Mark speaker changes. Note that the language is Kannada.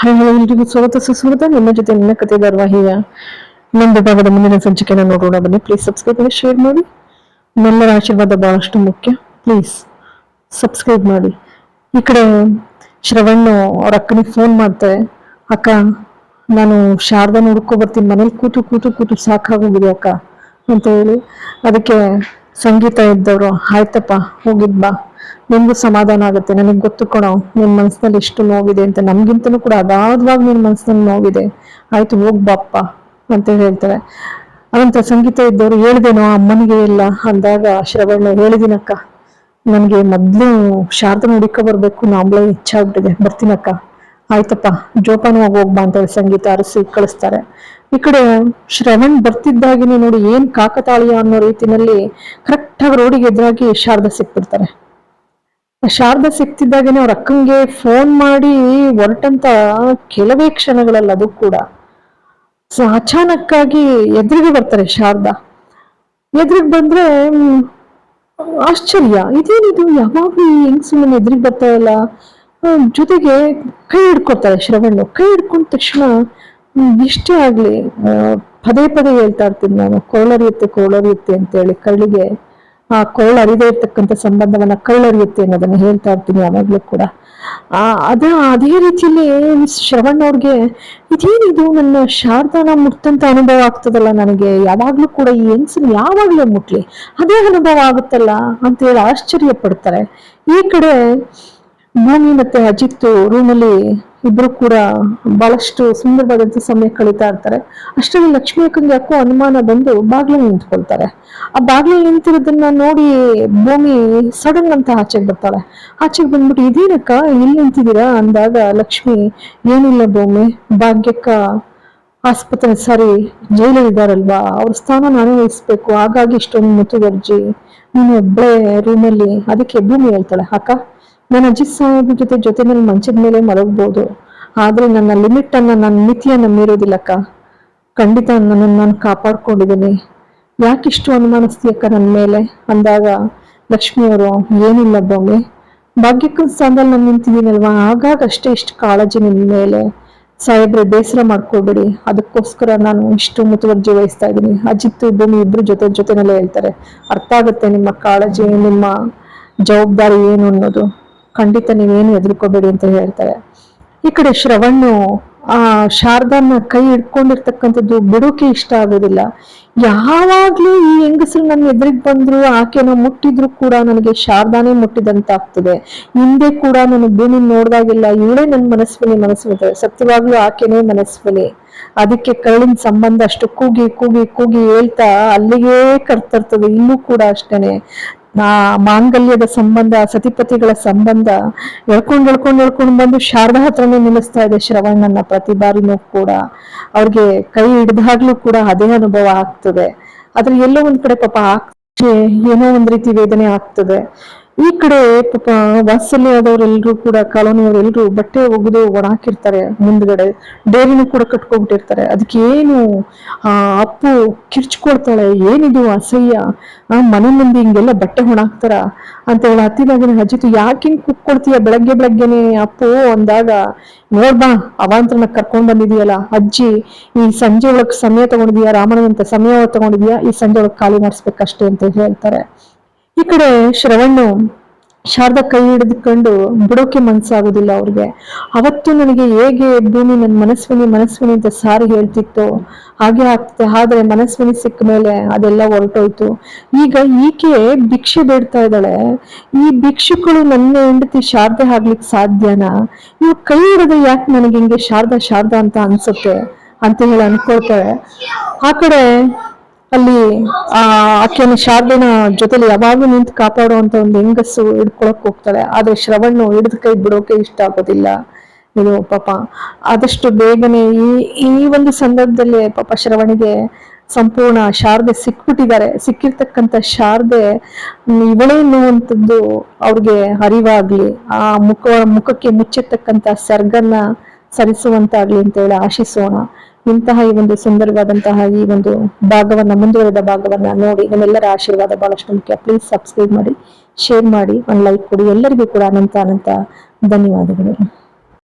Speaker 1: ಹಾಯ್ ಹಲೋ ಎಲ್ರಿಗೂ ಸ್ವಾಗತ ಸುಸ್ವಾಗತ ನಿಮ್ಮ ಜೊತೆ ನನ್ನ ಕತೆ ಧಾರಾವಾಹಿಯ ಇನ್ನೊಂದು ಭಾಗದ ಮುಂದಿನ ಸಂಚಿಕೆಯನ್ನು ನೋಡೋಣ. ಬನ್ನಿ ಪ್ಲೀಸ್ ಸಬ್ಸ್ಕ್ರೈಬ್ ಮಾಡಿ ಶೇರ್ ಮಾಡಿ. ನಿಮ್ಮೆಲ್ಲರ ಆಶೀರ್ವಾದ ಬಹಳಷ್ಟು ಮುಖ್ಯ. ಪ್ಲೀಸ್ ಸಬ್ಸ್ಕ್ರೈಬ್ ಮಾಡಿ. ಈ ಕಡೆ ಶ್ರವಣ್ಣು ಅವ್ರ ಅಕ್ಕನಿಗೆ ಫೋನ್ ಮಾಡ್ತಾರೆ ಅಕ್ಕ, ನಾನು ಶಾರದಾನ ಹುಡ್ಕೊ ಬರ್ತೀನಿ. ಮನೇಲಿ ಕೂತು ಕೂತು ಕೂತು ಸಾಕಾಗೋಗಿದೆ ಅಕ್ಕ ಅಂತ ಹೇಳಿ. ಅದಕ್ಕೆ ಸಂಗೀತ ಇದ್ದವರು, ಆಯ್ತಪ್ಪ, ಹೋಗಿದ್ ಬಾ. ನಿಮ್ಗೂ ಸಮಾಧಾನ ಆಗುತ್ತೆ. ನನಗೆ ಗೊತ್ತು ಕಣೋ, ನಿನ್ ಮನ್ಸಿನಲ್ಲಿ ಎಷ್ಟು ನೋವಿದೆ ಅಂತ. ನಮ್ಗಿಂತನೂ ಕೂಡ ಅಗಾಧವಾಗಿ ನಿನ್ ಮನ್ಸಿನಲ್ಲಿ ನೋವಿದೆ. ಆಯ್ತು ಹೋಗ್ ಬಾಪ್ಪ ಅಂತ ಹೇಳ್ತಾರೆ. ಅವಂತ ಸಂಗೀತ ಇದ್ದವರು ಹೇಳ್ದೇನೋ ಅಮ್ಮನಿಗೆ ಇಲ್ಲ ಅಂದಾಗ ಶ್ರವಣ ಹೇಳಿದಿನಕ್ಕ, ನನಗೆ ಮೊದ್ಲು ಶಾರದನ ಹುಡುಕ ಬರ್ಬೇಕು ನಾಂಬ್ಳೆ ಹೆಚ್ಚಾಗ್ಬಿಟ್ಟಿದೆ. ಬರ್ತೀನಕ್ಕ. ಆಯ್ತಪ್ಪ ಜೋಪಾನವಾಗಿ ಹೋಗ್ಬಾ ಅಂತ ಹೇಳಿ ಸಂಗೀತ ಅರಸಿ ಕಳಿಸ್ತಾರೆ. ಈ ಕಡೆ ಶ್ರವಣ್ ಬರ್ತಿದ್ದಾಗಿನೇ ನೋಡಿ ಏನ್ ಕಾಕತಾಳೀಯ ಅನ್ನೋ ರೀತಿನಲ್ಲಿ ಕರೆಕ್ಟ್ ಆಗಿ ರೋಡಿಗೆ ಎದುರಾಗಿ ಶಾರದಾ ಸಿಕ್ಬಿಡ್ತಾರೆ. ಶಾರದಾ ಸಿಕ್ತಿದ್ದಾಗೇನೆ ಅವ್ರ ಅಕ್ಕಂಗೆ ಫೋನ್ ಮಾಡಿ ಹೊರಟಂತ ಕೆಲವೇ ಕ್ಷಣಗಳಲ್ಲಿ ಅದು ಕೂಡ. ಸೊ ಅಚಾನಕ್ಕಾಗಿ ಎದುರಿಗೆ ಬರ್ತಾರೆ ಶಾರದಾ. ಎದುರಿಗೆ ಬಂದ್ರೆ ಆಶ್ಚರ್ಯ. ಇದೇನಿದು? ಯಾವಾಗ್ಲೂ ಹೆಂಗ್ ಸುಮ್ಮನೆ ಎದುರಿಗೆ ಬರ್ತಾ ಇಲ್ಲ. ಜೊತೆಗೆ ಕೈ ಹಿಡ್ಕೊತಾರೆ ಶ್ರವಣ್ಣು ಕೈ ಹಿಡ್ಕೊಂಡ ತಕ್ಷಣ ಇಷ್ಟೇ ಆಗ್ಲಿ ಪದೇ ಪದೇ ಹೇಳ್ತಾ ಇರ್ತೀನಿ ನಾನು. ಕೋಳರಿಯುತ್ತೆ ಕೋಳರಿಯುತ್ತೆ ಅಂತೇಳಿ ಕಳ್ಳಿಗೆ. ಆ ಕೊರಳು ಅರಿದೇ ಇರ್ತಕ್ಕಂಥ ಸಂಬಂಧವನ್ನ ಕಳ್ಳರಿಯುತ್ತೆ ಅನ್ನೋದನ್ನ ಹೇಳ್ತಾ ಇರ್ತೀನಿ ಯಾವಾಗ್ಲೂ ಕೂಡ. ಆ, ಅದ, ಅದೇ ರೀತಿಯಲ್ಲಿ ಶ್ರವಣ್ ಅವ್ರಿಗೆ ಇದೇನಿದು ನನ್ನ ಶಾರದಾನ ಮುಟ್ಟಂತ ಅನುಭವ ಆಗ್ತದಲ್ಲ ನನಗೆ? ಯಾವಾಗ್ಲೂ ಕೂಡ ಈ ಹೆಂಗ್ಸನ್ ಯಾವಾಗ್ಲೂ ಮುಟ್ಲಿ? ಅದೇ ಅನುಭವ ಆಗುತ್ತಲ್ಲ ಅಂತ ಹೇಳಿ ಆಶ್ಚರ್ಯ ಪಡ್ತಾರೆ. ಈ ಕಡೆ ಭೂಮಿ ಮತ್ತೆ ಅಜಿತ್ ರೂಮಲ್ಲಿ ಇಬ್ರು ಕೂಡ ಬಹಳಷ್ಟು ಸುಂದರವಾದಂತ ಸಮಯ ಕಳೀತಾ ಇರ್ತಾರೆ. ಅಷ್ಟರಲ್ಲಿ ಲಕ್ಷ್ಮೀ ಅಕ್ಕಂಗೆ ಯಾಕೋ ಅನುಮಾನ ಬಂದು ಬಾಗ್ಲಲ್ಲಿ ನಿಂತ್ಕೊಳ್ತಾರೆ. ಆ ಬಾಗ್ಲಲ್ಲಿ ನಿಂತಿರೋದನ್ನ ನೋಡಿ ಭೂಮಿ ಸಡನ್ ಅಂತ ಆಚೆಗೆ ಬರ್ತಾಳೆ. ಆಚೆಗೆ ಬಂದ್ಬಿಟ್ಟು, ಇದೇನಕ್ಕ ಇಲ್ಲಿ ನಿಂತಿದ್ದೀರಾ? ಅಂದಾಗ ಲಕ್ಷ್ಮಿ, ಏನಿಲ್ಲ ಭೂಮಿ, ಭಾಗ್ಯಕ್ಕ ಆಸ್ಪತ್ರೆ ಸರಿ ಜೈಲಲ್ಲಿ ಇದಾರಲ್ವಾ ಅವ್ರ ಸ್ಥಾನ ನಾನೇ ವಹಿಸ್ಬೇಕು. ಹಾಗಾಗಿ ಇಷ್ಟೊಂದು ಮುತುವರ್ಜಿ. ನೀನು ಒಬ್ಬಳೇ ರೂಮಲ್ಲಿ ಅದಕ್ಕೆ ಭೂಮಿ ಹೇಳ್ತಾಳೆ, ಅಕ್ಕ ನಾನು ಅಜಿತ್ ಸಾಹೇಬ್ ಜೊತೆ ಜೊತೆನಲ್ಲಿ ಮಂಚದ ಮೇಲೆ ಮಲಗಬಹುದು ಆದರೆ ನನ್ನ ಲಿಮಿಟ್ ಅನ್ನ, ನನ್ನ ಮಿತಿಯನ್ನು ಮೀರೋದಿಲ್ಲಕ್ಕ. ಖಂಡಿತ ನನ್ನನ್ನು ನಾನು ಕಾಪಾಡ್ಕೊಂಡಿದ್ದೀನಿ. ಯಾಕಿಷ್ಟು ಅನುಮಾನಿಸ್ತೀಯಕ್ಕ ನನ್ನ ಮೇಲೆ? ಅಂದಾಗ, ಲಕ್ಷ್ಮಿಯವರು, ಏನಿಲ್ಲ ಬೊಮ್ಮೆ ಭಾಗ್ಯಕ್ಕೂ ಸ್ಥಾನದಲ್ಲಿ ನಾನು ನಿಂತಿದ್ದೀನಲ್ವಾ? ಆಗಾಗ ಅಷ್ಟೇ ಇಷ್ಟು ಕಾಳಜಿ ನಿಮ್ಮ ಮೇಲೆ. ಸಾಹೇಬ್ರೆ, ಬೇಸರ ಮಾಡ್ಕೊಳ್ಬೇಡಿ. ಅದಕ್ಕೋಸ್ಕರ ನಾನು ಇಷ್ಟು ಮುತುವರ್ಜಿ ವಹಿಸ್ತಾ ಇದ್ದೀನಿ. ಅಜಿತ್, ಭೂಮಿ ಇಬ್ರು ಜೊತೆ ಜೊತೆನಲ್ಲೇ ಹೇಳ್ತಾರೆ. ಅರ್ಥ ಆಗುತ್ತೆ ನಿಮ್ಮ ಕಾಳಜಿ, ನಿಮ್ಮ ಜವಾಬ್ದಾರಿ ಏನು ಅನ್ನೋದು. ಖಂಡಿತ ನೀವೇನು ಹೆದರ್ಕೋಬೇಡಿ ಅಂತ ಹೇಳ್ತಾರೆ. ಈ ಕಡೆ ಶ್ರವಣ್ಣು, ಆ, ಶಾರದಾನ ಕೈ ಹಿಡ್ಕೊಂಡಿರ್ತಕ್ಕಂಥದ್ದು ಬಿಡೋಕೆ ಇಷ್ಟ ಆಗೋದಿಲ್ಲ. ಯಾವಾಗ್ಲೂ ಈ ಹೆಂಗಸರು ನನ್ನ ಎದುರಿಗೆ ಬಂದ್ರು, ಆಕೆನ ಮುಟ್ಟಿದ್ರು ಕೂಡ ನನಗೆ ಶಾರದಾನೇ ಮುಟ್ಟಿದಂತ ಆಗ್ತದೆ. ಹಿಂದೆ ಕೂಡ ನಾನು ಭೂಮಿ ನೋಡ್ದಾಗಿಲ್ಲ ಇವಳೇ ನನ್ನ ಮನಸ್ವಿನಿ ಮನಸ್ವಿನಿ. ಸತ್ಯವಾಗ್ಲೂ ಆಕೆನೇ ಮನಸ್ವಿನಿ. ಅದಕ್ಕೆ ಕರಳಿನ ಸಂಬಂಧ ಅಷ್ಟು ಕೂಗಿ ಕೂಗಿ ಕೂಗಿ ಹೇಳ್ತಾ ಅಲ್ಲಿಗೆ ಕರ್ತರ್ತದೆ ಇಲ್ಲೂ ಕೂಡ ಅಷ್ಟೇನೆ. ನಾ ಮಾಂಗಲ್ಯದ ಸಂಬಂಧ, ಸತಿಪತಿಗಳ ಸಂಬಂಧ ಎಳ್ಕೊಂಡ್ ಎಳ್ಕೊಂಡ್ ಎಳ್ಕೊಂಡ್ ಬಂದು ಶಾರದಾ ಹತ್ರನೇ ನಿಲ್ಲಿಸ್ತಾ ಇದೆ ಶ್ರವಣ್ಣನ ಪ್ರತಿ ಬಾರಿನೂ ಕೂಡ. ಅವ್ರಿಗೆ ಕೈ ಹಿಡ್ದಾಗ್ಲೂ ಕೂಡ ಅದೇ ಅನುಭವ ಆಗ್ತದೆ. ಆದ್ರೆ ಎಲ್ಲೋ ಒಂದ್ ಕಡೆ ಪಾಪ ಏನೋ ಒಂದ್ ರೀತಿ ವೇದನೆ ಆಗ್ತದೆ. ಈ ಕಡೆ ಪಾಪ ವಾತ್ಸಲ್ಯದವರೆಲ್ಲರೂ ಕೂಡ ಕಾಲೋನಿಯವರೆಲ್ಲರೂ ಬಟ್ಟೆ ಒಗೆದು ಒಣಾಕಿರ್ತಾರೆ ಮುಂದ್ಗಡೆ. ಡೇರಿನೂ ಕೂಡ ಕಟ್ಕೊಂಡ್ಬಿಟ್ಟಿರ್ತಾರೆ. ಅದಕ್ಕೆ ಏನು, ಆ ಅಪ್ಪು ಕಿರ್ಚ್ಕೊಳ್ತಾಳೆ, ಏನಿದು ಅಸಹ್ಯ? ಆ ಮನೆ ಮಂದಿ ಹಿಂಗೆಲ್ಲ ಬಟ್ಟೆ ಒಣಾಕ್ತಾರ ಅಂತ ಹೇಳಿ ಹತ್ತಿದಾಗ ಅಜಿತು, ಯಾಕೆ ಹಿಂಗ್ ಕುಕ್ಕೊಳ್ತೀಯ ಬೆಳಗ್ಗೆ ಬೆಳಗ್ಗೆನೆ ಅಪ್ಪು ಅಂದಾಗ ನೋಡ್ಬಾ ಅವಾಂತರನ ಕರ್ಕೊಂಡ್ ಬಂದಿದೀಯಲ್ಲ. ಅಜ್ಜಿ, ಈ ಸಂಜೆ ಒಳಗ್ ಸಮಯ ತಗೊಂಡಿದೀಯಾ? ರಾಮನಂತ ಸಮಯ ತಗೊಂಡಿದೀಯಾ? ಈ ಸಂಜೆ ಒಳಗ್ ಖಾಲಿ ಮಾಡಿಸ್ಬೇಕಷ್ಟೇ ಅಂತ ಹೇಳ್ತಾರೆ. ಈ ಕಡೆ ಶ್ರವಣ್ಣು ಶಾರದ ಕೈ ಹಿಡಿದುಕೊಂಡು ಬಿಡೋಕೆ ಮನ್ಸಾಗೋದಿಲ್ಲ ಅವ್ರಿಗೆ. ಅವತ್ತು ನನಗೆ ಹೇಗೆ ಭೂಮಿ ನನ್ನ ಮನಸ್ವಿನಿ ಮನಸ್ವಿನಿ ಅಂತ ಸಾರಿ ಹೇಳ್ತಿತ್ತು, ಹಾಗೆ ಆಗ್ತದೆ ಆದ್ರೆ ಮನಸ್ವಿನಿ ಸಿಕ್ಕ ಮೇಲೆ ಅದೆಲ್ಲ ಹೊರಟೋಯ್ತು. ಈಗ ಈಕೆ ಭಿಕ್ಷೆ ಬೇಡ್ತಾ ಇದ್ದಾಳೆ. ಈ ಭಿಕ್ಷುಕಳು ನನ್ನ ಹೆಂಡತಿ ಶಾರದೆ ಆಗ್ಲಿಕ್ಕೆ ಸಾಧ್ಯನಾ? ಇವ್ ಕೈ ಹಿಡಿದು ಯಾಕೆ ನನಗೆ ಹಿಂಗೆ ಶಾರದಾ ಶಾರದಾ ಅಂತ ಅನ್ಸುತ್ತೆ ಅಂತ ಹೇಳಿ ಅನ್ಕೊಳ್ತಾರೆ. ಆ ಕಡೆ ಅಲ್ಲಿ, ಆ ಆಕೆನ ಶಾರದೆನ ಜೊತೆಲಿ ಯಾವಾಗ್ಲೂ ನಿಂತು ಕಾಪಾಡುವಂತ ಒಂದು ಹೆಂಗಸು ಹಿಡ್ಕೊಳಕ್ ಹೋಗ್ತಾಳೆ. ಆದ್ರೆ ಶ್ರವಣ್ಣು ಹಿಡಿದ ಕೈ ಬಿಡೋಕೆ ಇಷ್ಟ ಆಗೋದಿಲ್ಲ. ನೀನು ಪಾಪ, ಆದಷ್ಟು ಬೇಗನೆ ಈ ಈ ಒಂದು ಸಂದರ್ಭದಲ್ಲಿ ಪಾಪ ಶ್ರವಣಿಗೆ ಸಂಪೂರ್ಣ ಶಾರದೆ ಸಿಕ್ಬಿಟ್ಟಿದ್ದಾರೆ. ಸಿಕ್ಕಿರ್ತಕ್ಕಂಥ ಶಾರದೆ, ಇವಳೇ ಅನ್ನುವಂಥದ್ದು ಅವ್ರಿಗೆ ಅರಿವಾಗ್ಲಿ, ಆ ಮುಖ, ಮುಖಕ್ಕೆ ಮುಚ್ಚಿರ್ತಕ್ಕಂಥ ಸರ್ಗನ್ನ ಸರಿಸುವಂತಾಗ್ಲಿ ಅಂತ ಹೇಳಿ ಆಶಿಸೋಣ. ಇಂತಹ ಈ ಒಂದು ಸುಂದರವಾದಂತಹ ಈ ಒಂದು ಭಾಗವನ್ನ, ಮುಂದುವರೆದ ಭಾಗವನ್ನ ನೋಡಿ, ನಿಮ್ಮೆಲ್ಲರ ಆಶೀರ್ವಾದ ಬಹಳಷ್ಟು ಮುಖ್ಯ. ಪ್ಲೀಸ್ ಸಬ್ಸ್ಕ್ರೈಬ್ ಮಾಡಿ ಶೇರ್ ಮಾಡಿ, ಒಂದು ಲೈಕ್ ಕೊಡಿ. ಎಲ್ಲರಿಗೂ ಕೂಡ ಅನಂತ ಅನಂತ ಧನ್ಯವಾದಗಳು.